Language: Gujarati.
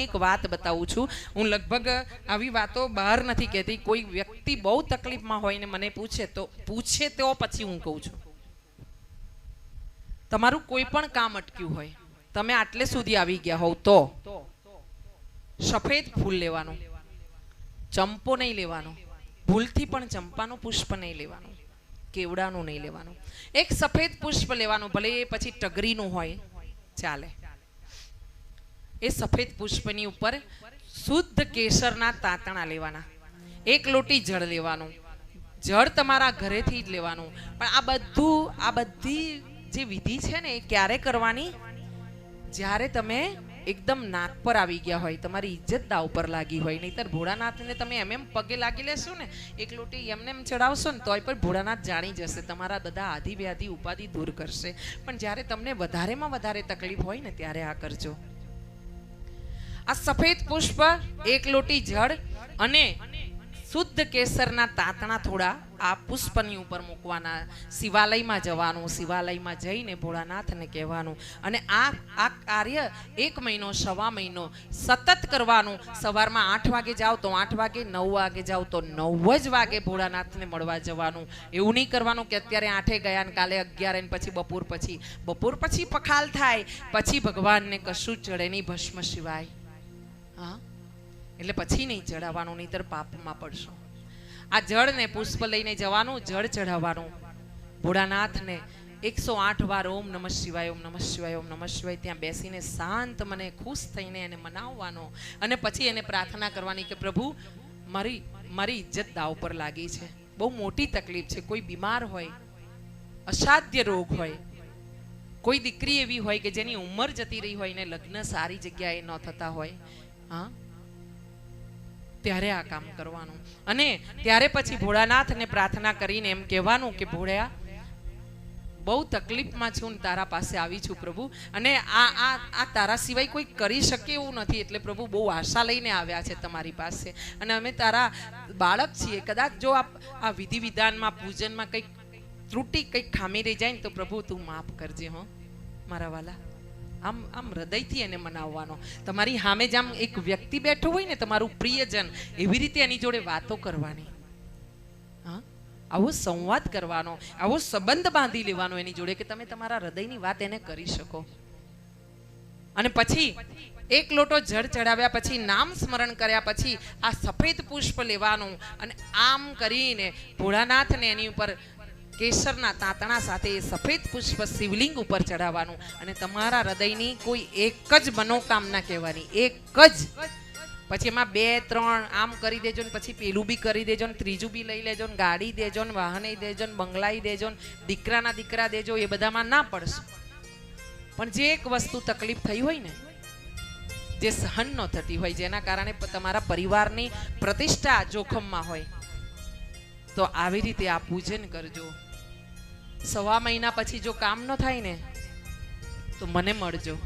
એક વાત બતાવું છું. હું લગભગ આવી વાતો બહાર નથી કહેતી. કોઈ વ્યક્તિ બહુ તકલીફમાં હોય ને મને પૂછે તો પૂછે તો પછી હું કહું છું. તમારું કોઈ પણ કામ અટક્યું હોય, તમે આટલે સુધી આવી ગયા હોવ તો, સફેદ ફૂલ લેવાનું, ચંપો નહીં લેવાનો, ભૂલથી પણ ચંપાનું પુષ્પ નહીં લેવાનું, કેવડાનું નહીં લેવાનું. એક સફેદ પુષ્પ લેવાનું, ભલે એ પછી ટગરીનું હોય, ચાલે. એ સફેદ પુષ્પની ઉપર શુદ્ધ કેસરના તાંતણા લેવાના. એક લોટી જળ લેવાનું. જળ તમારા ઘરેથી જ લેવાનું. પણ આ બધું, આ બધી જે વિધિ છે ને એ ક્યારે કરવાની? જ્યારે તમે એકદમ નાક પર આવી ગયા હોય, તમારી ઇજ્જત દાવ પર લાગી હોય, નહીતર ભોળાનાથને તમે એમ એમ પગે લાગી લેશો ને, એક લોટી એમને એમ ચડાવશો ને, તોય પણ ભોળાનાથ જાણી જશે, તમારા બધા આધિ વ્યાધિ ઉપાધિ દૂર કરશે. પણ જ્યારે તમને વધારેમાં વધારે તકલીફ હોય ને, ત્યારે આ કરજો. આ સફેદ પુષ્પ, એક લોટી જળ અને શુદ્ધ કેસરના તાતણા થોડા આ પુષ્પની ઉપર મૂકવાના. શિવાલયમાં જવાનું, શિવાલયમાં જઈને ભોળાનાથને કહેવાનું. અને આ આ કાર્ય એક મહિનો, સવા મહિનો સતત કરવાનું. સવારમાં આઠ વાગે જાઓ તો આઠ વાગે, નવ વાગે જાઓ તો નવ જ વાગે ભોળાનાથને મળવા જવાનું. એવું નહીં કરવાનું કે અત્યારે આઠે ગયા ને કાલે અગિયારે ને પછી બપોર પછી. બપોર પછી પખાલ થાય. પછી ભગવાનને કશું ચડે નહીં ભસ્મ સિવાય. હા? એટલે પછી નહીં ચઢાવવાનું નહીતર પાપમાં પડશો. આ જળને પુષ્પ લઈને જવાનું, જળ ચઢાવવાનું. ભોળાનાથને એકસો આઠ વાર ઓમ નમઃ શિવાય, ઓમ નમઃ શિવાય, ઓમ નમઃ શિવાય ત્યાં બેસીને શાંત મને ખુશ થઈને એને મનાવવાનો અને પછી એને પ્રાર્થના કરવાની કે પ્રભુ, મારી મારી ઇજ્જત દાવ પર લાગી છે. બહુ મોટી તકલીફ છે. કોઈ બીમાર હોય, અસાધ્ય રોગ હોય, કોઈ દીકરી એવી હોય કે જેની ઉંમર જતી રહી હોય ને લગ્ન સારી જગ્યાએ ન થતા હોય ત્યારે આ કામ કરવાનું. અને ત્યારે પછી ભોળાનાથને પ્રાર્થના કરીને એમ કહેવાનું કે, ભોળ્યા, બહુ તકલીફમાં છું ને તારા પાસે આવી છું પ્રભુ. અને આ આ આ તારા સિવાય કોઈ કરી શકે એવું નથી. એટલે પ્રભુ બહુ આશા લઈને આવ્યા છે તમારી પાસે. અને અમે તારા બાળક છીએ. કદાચ જો આપ આ વિધિ વિધાનમાં પૂજનમાં કંઈક ત્રુટિ કંઈક ખામી રહી જાય ને તો પ્રભુ તું માફ કરજે હો, મારા વાલા. આમ આમ હૃદયથી એને મનાવવાનો. તમારી સામે જ એક વ્યક્તિ બેઠો હોય ને, તમારું પ્રિયજન, એવી રીતે એની જોડે વાતો કરવાની. હા? આવો સંવાદ કરવાનો, આવો સંબંધ બાંધી લેવાનો એની જોડે કે તમે તમારા હૃદયની વાત એને કરી શકો. અને પછી એક લોટો જળ ચડાવ્યા પછી, નામ સ્મરણ કર્યા પછી આ સફેદ પુષ્પ લેવાનું અને આમ કરીને ભોળાનાથને એની ઉપર કેસરના તાંતણા સાથે એ સફેદ પુષ્પ શિવલિંગ ઉપર ચઢાવવાનું અને તમારા હૃદયની કોઈ એક જ મનોકામના કહેવાની, એક જ. પછી એમાં બે, ત્રણ આમ કરી દેજો ને પછી પેલું બી કરી દેજો ને ત્રીજું બી લઈ લેજો ને ગાડી દેજો ને વાહને દેજો ને બંગલાઈ દેજો ને દીકરાના દીકરા દેજો, એ બધામાં ના પડશો. પણ જે એક વસ્તુ તકલીફ થઈ હોય ને, જે સહન ન થતી હોય, જેના કારણે તમારા પરિવારની પ્રતિષ્ઠા જોખમમાં હોય, તો આવી રીતે આ પૂજન કરજો. સવા મહિના પછી જો કામ ન થાય ને તો મને મળજો.